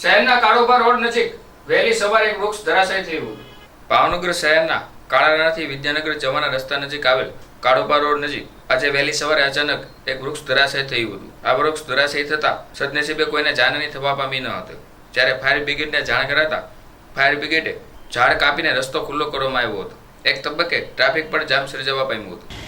શહેરના કાળોબા રોડ નજીક વહેલી સવારે એક વૃક્ષ ધરાશાયી થયું ભાવનગર શહેરના કાળારાથી વિદ્યાનગર જવાના રસ્તા નજીક આવેલ કાળોબા રોડ નજીક આજે વહેલી સવારે અચાનક એક વૃક્ષ ધરાશાયી થયું હતું. આ વૃક્ષ ધરાશાયી થતા સદનસીબે કોઈને જાનહાની થવા પામી ન હતી. જ્યારે ફાયર બ્રિગેડને જાણ કરાતા ફાયર બ્રિગેડે ઝાડ કાપીને રસ્તો ખુલ્લો કરવામાં આવ્યો હતો. એક તબક્કે ટ્રાફિક પણ જામ સર્જાવા પામ્યું હતું.